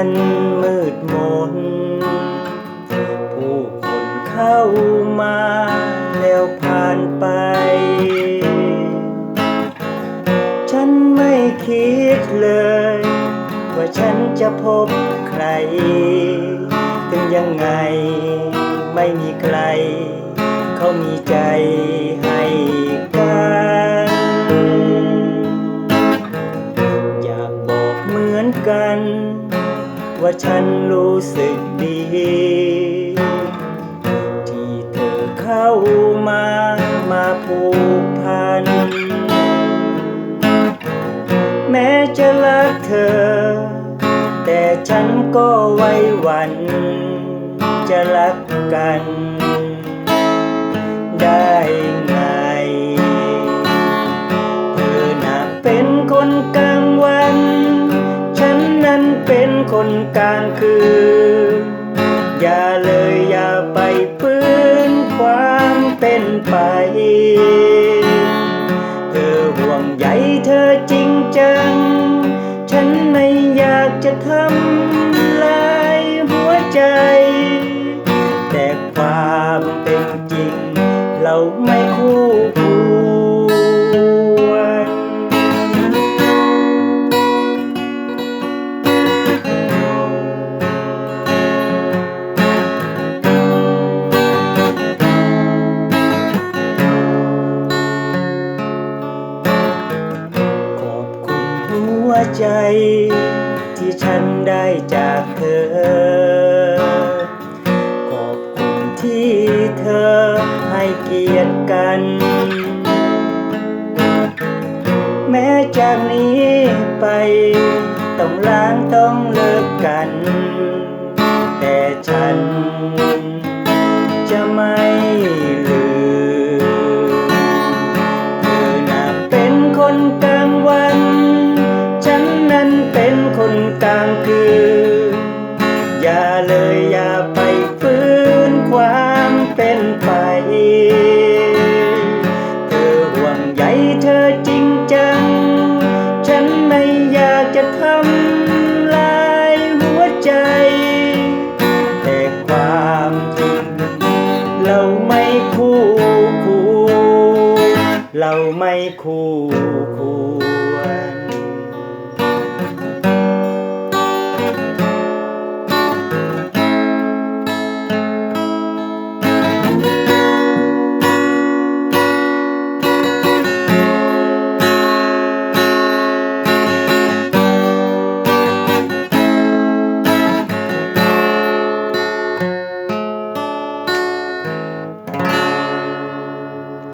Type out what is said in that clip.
มันมืดมน ผู้คนเข้ามาแล้วผ่านไป ฉันไม่คิดเลย ว่าฉันจะพบใคร ถึงยังไงไม่มีใคร เขามีใจให้กัน ว่าฉันรู้สึกดี ที่เธอเข้ามามาผูกพัน แม้จะรักเธอ แต่ฉันก็ไว้วัน จะรักกัน ไป เธอห่วงใยเธอจริงจัง ฉันไม่อยากจะทำลายหัวใจ ใจ ที่ฉันได้จากเธอ ขอบคุณที่เธอให้เกียรติกัน แม้จากนี้ไป ต้องล้างต้องเลิกกัน แต่ฉันจะไม่ลืม เธอน่ะเป็นคนก เราไม่คู่คู่ เราไม่คู่คู่